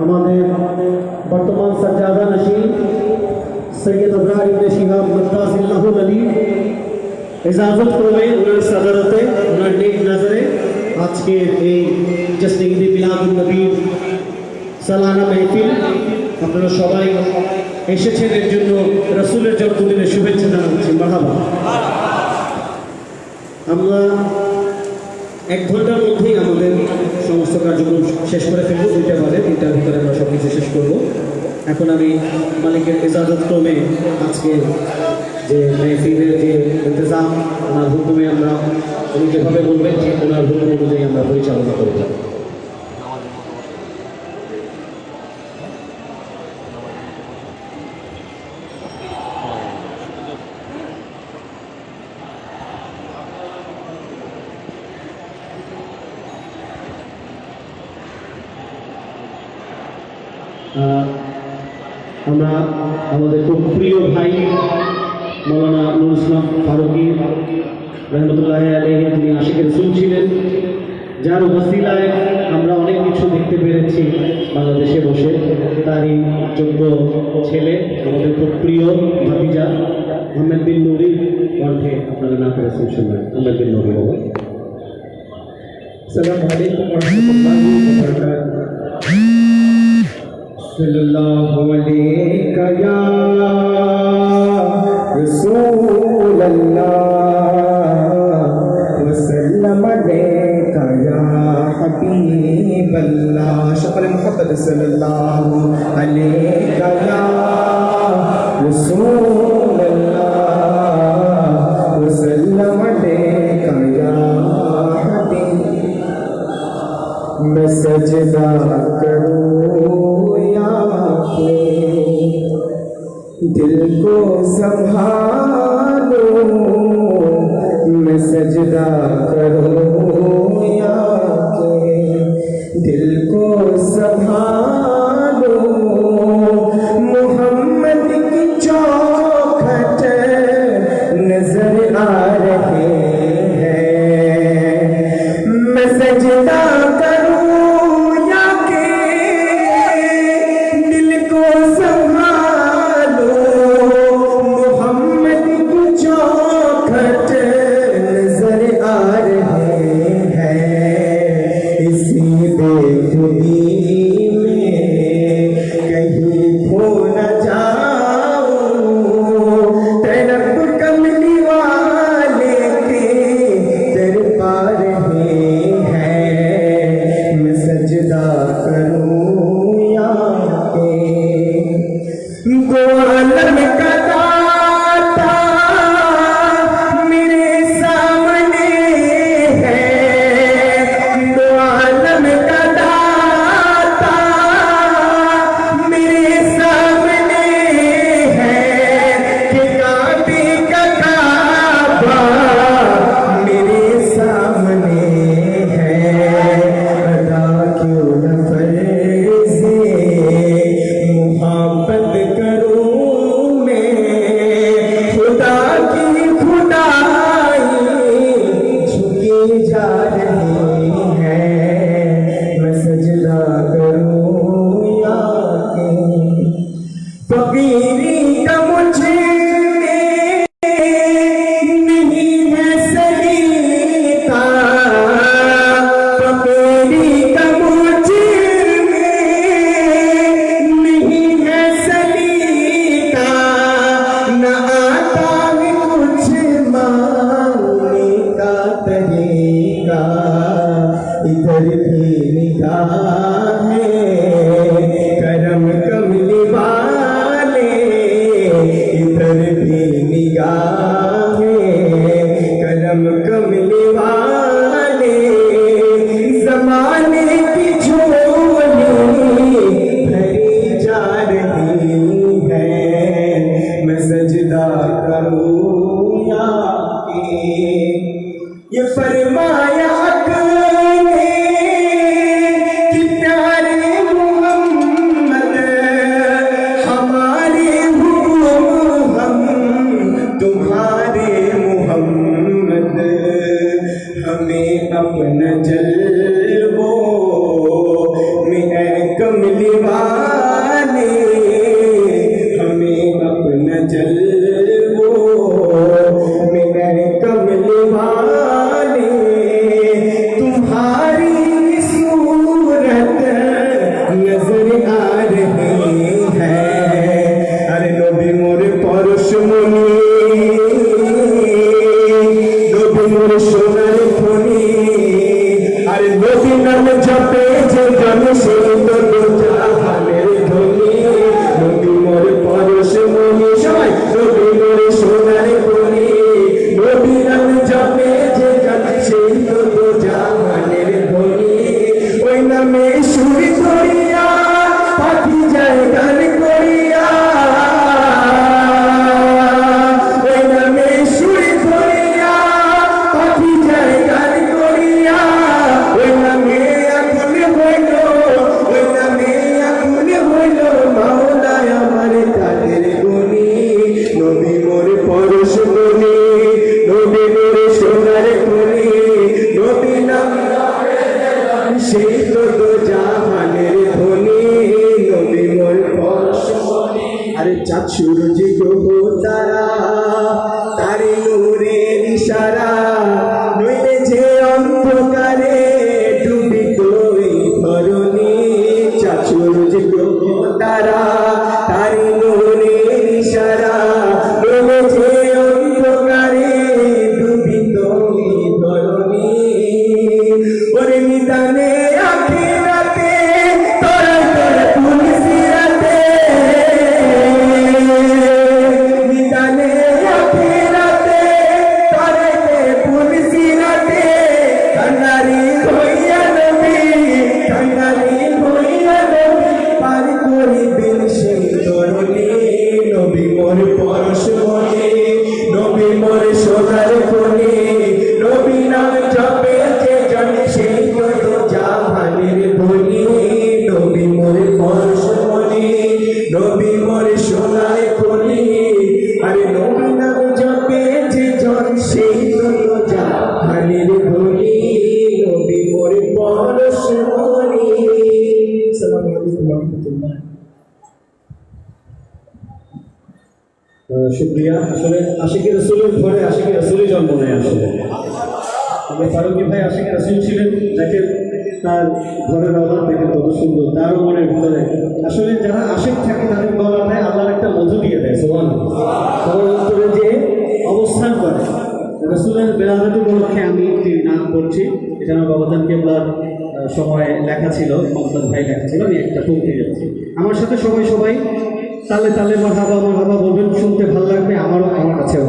আমাদের বর্তমান সজ্জাদা নশীন সৈয়দ আবরার ইবনে শিহাব মদ্দাসিল্লাহুল আলী ইজাজত ক্রমে ওনার সাদারতে ওনার নেক নজরে আজকের এই জশ্নে ঈদে মিলাদুল নবীর সালানা মেহফিল আপনারা সবাই এসেছেন এর জন্য রসুলের জন্মদিনের শুভেচ্ছা জানাচ্ছি মাহাবা আমরা এক ঘণ্টার মধ্যেই আমাদের সমস্ত কার্যক্রম শেষ করে ফেলব দুইটা বাজে তিনটার ভিতরে আমরা সব কিছু শেষ করব। এখন আমি মালিকের ইজাজত ক্রমে আজকে যে মেহফিলের যে ইন্তজাম ওনার হুকুমে আমরা উনি যেভাবে বলবেন ঠিক ওনার হুকুম অনুযায়ী আমরা পরিচালনা করব। আহ, আমরা আমাদের খুব প্রিয় ভাই মৌলানা নুর ইসলাম ফারুকি রহমতুল্লাহ আলহ তিনি আশিকের রসুল ছিলেন। যার ওসিলায় আমরা অনেক কিছু দেখতে পেরেছি বাংলাদেশে বসে। তারই যোগ্য ছেলে, আমাদের খুব প্রিয় ভাতিজা মোহাম্মদ বিন নুরি। কণ্ঠে আপনারা না পেরেছেন শুনবেন। মোহাম্মদ বিন নুরি বাবা সালাম আলাইকুম صلی اللہ علیہ یا رسول اللہ وسلم علیک یا حبیب اللہ شکل محمد صلی اللہ علیہ یا رسول اللہ وسلم علیک یا حبیب میں سجدہ Mustafa يعلمون Santo. শুক্রিয়া। আসলে আশিকের রসুলের ঘরে আশিকের রসুলই জন্ম নেয় আসলে। আমরা ফারুকি ভাই আশিকের রসুল ছিলেন, যাকে তার ঘরের অভাব দেখে কত সুন্দর, তারও মনের ভিতরে। আসলে যারা আশিক থাকে, তাদের গলাটায় আল্লাহর একটা মধু দিয়ে দেয় সোমান সবার যে অবস্থান করে, রসুলের বেলাদাটি উপলক্ষে আমি একটি নাম করছি এটা আমার বাবাদান সময় লেখা ছিল মমতাজ ভাই লেখা ছিল, আমি একটা পৌঁছে যাচ্ছি। আমার সাথে সবাই সবাই তালে তালে মহাবা মহাবা বলবেন, শুনতে ভালো লাগবে, আমারও আমার কাছেও।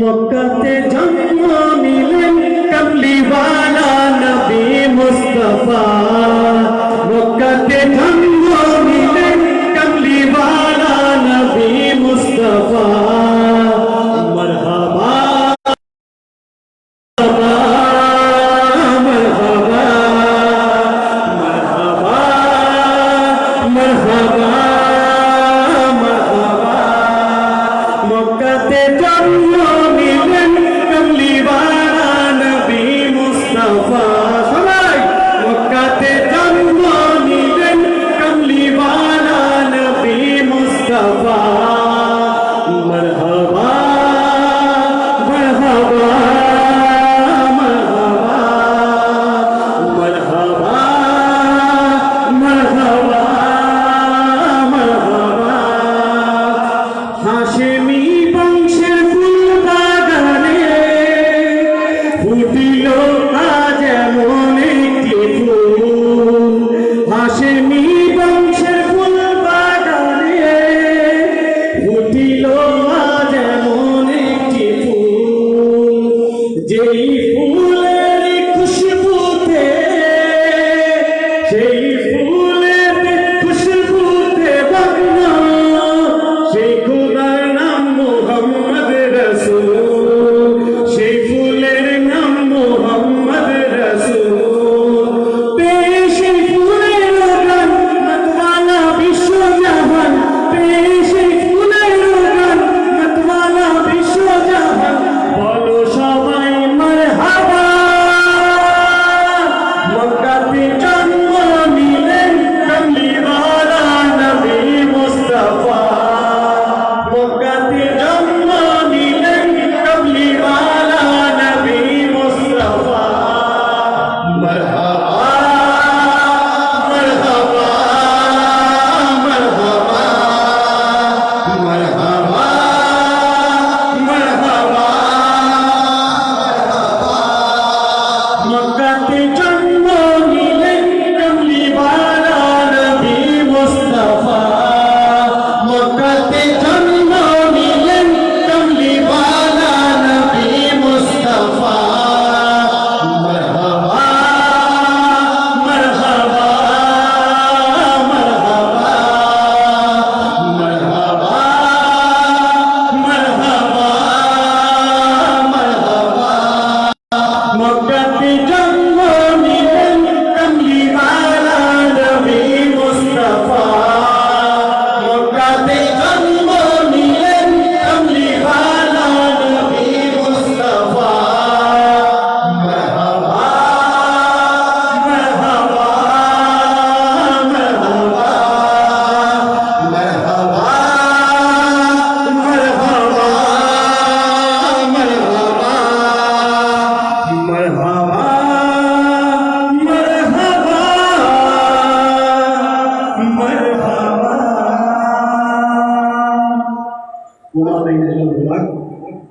মক্কাতে জন্ম নিলেন কামলিওয়ালা নবী মুস্তাফা। জগতে জন্ম নিলেন কমলিওয়ালা নবী মুস্তাফা।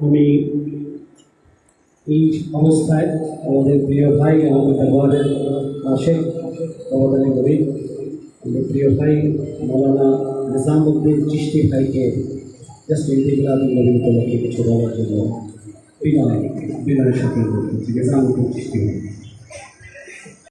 আমি এই অবস্থায় আমাদের প্রিয় ভাই, আমাদের ব্যবহারের আশেখ অবদানে করি আমাদের প্রিয় ভাই মৌলানা নিজামুদ্দিন চিস্তি ভাইকে জাস্ট নবীন উপলক্ষে কিছু বলার জন্য। বিনয়, বিনয়ের সাথে নিজামুদ্দিন চিস্তি ভাই।